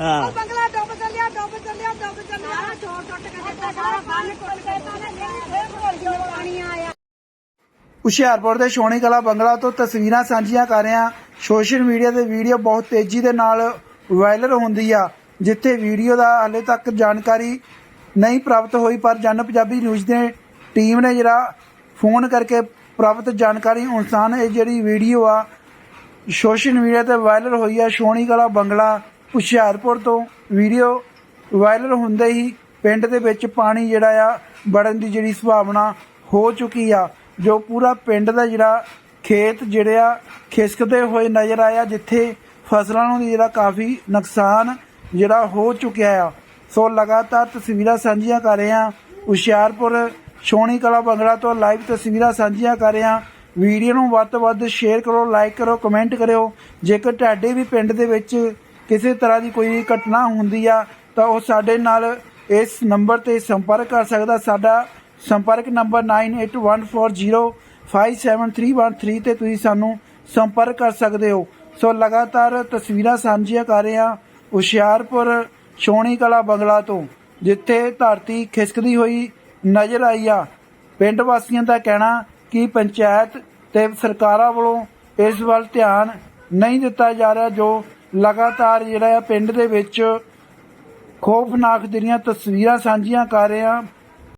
ਹਾਂ। ਉਹ ਬੰਗਲਾ ਡੁੱਬ ਚੱਲਿਆ ਡੁੱਬ ਚੱਲਿਆ ਡੁੱਬ ਚੱਲਿਆ। ਸਾਰਾ ਚੋਰ ਟੁੱਟ ਕੇ ਦਿੱਤਾ ਸਾਰਾ ਬੰਨ ਟੁੱਟ ਕੇ ਤਾਂ ਫੇਰ ਭੋਲ ਜੋ ਪਾਣੀ ਆਇਆ। ਹੁਸ਼ਿਆਰਪੁਰ ਦੇ ਸ਼ੋਣੀ ਕਲਾ ਬੰਗਲਾ ਤੋਂ ਤਸਵੀਰਾਂ ਸਾਂਝੀਆਂ ਕਰ ਰਹੇ। ਹਾਂ ਸੋਸ਼ਲ ਮੀਡੀਆ ਤੇ ਵੀਡੀਓ ਬਹੁਤ ਤੇਜ਼ੀ ਦੇ ਨਾਲ ਵਾਇਰਲ ਹੁੰਦੀ ਆ ਜਿੱਥੇ ਵੀਡੀਓ ਦਾ ਹਾਲੇ ਤੱਕ ਜਾਣਕਾਰੀ ਨਹੀਂ ਪ੍ਰਾਪਤ ਹੋਈ ਪਰ ਜਨ ਪੰਜਾਬੀ ਨਿਊਜ਼ ਦੇ ਟੀਮ ਨੇ ਜਿਹੜਾ ਫੋਨ ਕਰਕੇ ਪ੍ਰਾਪਤ ਜਾਣਕਾਰੀ ਅਨੁਸਾਰ ਇਹ ਜਿਹੜੀ ਵੀਡੀਓ ਆ ਸੋਸ਼ਲ ਮੀਡੀਆ ਤੇ ਵਾਇਰਲ ਹੋਈ ਆ ਸ਼ੋਣੀ ਕਲਾ ਬੰਗਲਾ ਹੁਸ਼ਿਆਰਪੁਰ ਤੋਂ ਵੀਡੀਓ ਵਾਇਰਲ ਹੁੰਦੇ ਹੀ ਪਿੰਡ ਦੇ ਵਿੱਚ ਪਾਣੀ ਜਿਹੜਾ ਆ ਵੜਨ ਦੀ ਜਿਹੜੀ ਸੰਭਾਵਨਾ ਹੋ ਚੁੱਕੀ ਆ, ਜੋ ਪੂਰਾ ਪਿੰਡ ਦਾ ਜਿਹੜਾ ਖੇਤ ਜਿਹੜੇ ਆ ਖਿਸਕਦੇ ਹੋਏ ਨਜ਼ਰ ਆਇਆ, ਜਿੱਥੇ ਫਸਲਾਂ ਨੂੰ ਜਿਹੜਾ ਕਾਫੀ ਨੁਕਸਾਨ ਜਿਹੜਾ ਹੋ ਚੁੱਕਿਆ ਆ। ਸੋ ਲਗਾਤਾਰ ਤਸਵੀਰਾਂ ਸਾਂਝੀਆਂ ਕਰ ਰਹੇ ਆ ਹੁਸ਼ਿਆਰਪੁਰ ਛੋਣੀ ਕਲਾ ਬੰਗਲਾ ਤੋਂ ਲਾਈਵ ਤਸਵੀਰਾਂ ਸਾਂਝੀਆਂ ਕਰ ਰਹੇ ਹਾਂ। ਵੀਡੀਓ ਨੂੰ ਵੱਧ ਤੋਂ ਵੱਧ ਸ਼ੇਅਰ ਕਰੋ, ਲਾਈਕ ਕਰੋ, ਕਮੈਂਟ ਕਰਿਓ। ਜੇਕਰ ਤੁਹਾਡੇ ਵੀ ਪਿੰਡ ਦੇ ਵਿੱਚ ਕਿਸੇ ਤਰ੍ਹਾਂ ਦੀ ਕੋਈ ਘਟਨਾ ਹੁੰਦੀ ਆ, ਤਾਂ ਉਹ ਸਾਡੇ ਨਾਲ ਇਸ ਨੰਬਰ ਤੇ ਸੰਪਰਕ ਕਰ ਸਕਦਾ। ਸਾਡਾ ਸੰਪਰਕ ਨੰਬਰ 9814057313 ਤੇ ਤੁਸੀਂ ਸਾਨੂੰ ਸੰਪਰਕ ਕਰ ਸਕਦੇ ਹੋ। ਸੋ ਲਗਾਤਾਰ ਤਸਵੀਰਾਂ ਸਾਂਝੀਆਂ ਕਰ ਰਹੇ ਹਾਂ ਹੁਸ਼ਿਆਰਪੁਰ ਛੋਣੀ ਕਲਾ ਬੰਗਲਾ ਤੋਂ, ਜਿੱਥੇ ਧਰਤੀ ਖਿਸਕਦੀ ਹੋਈ ਨਜ਼ਰ ਆਈ ਆ। ਪਿੰਡ ਵਾਸੀਆਂ ਦਾ ਕਹਿਣਾ ਕਿ ਪੰਚਾਇਤ ਤੇ ਸਰਕਾਰਾਂ ਵੱਲੋਂ ਇਸ ਵੱਲ ਧਿਆਨ ਨਹੀਂ ਦਿੱਤਾ ਜਾ ਰਿਹਾ, ਜੋ ਲਗਾਤਾਰ ਜਿਹੜਾ ਆ ਪਿੰਡ ਦੇ ਵਿੱਚ ਖੌਫਨਾਕ ਜਿਹੜੀਆਂ ਤਸਵੀਰਾਂ ਸਾਂਝੀਆਂ ਕਰ ਰਿਹਾ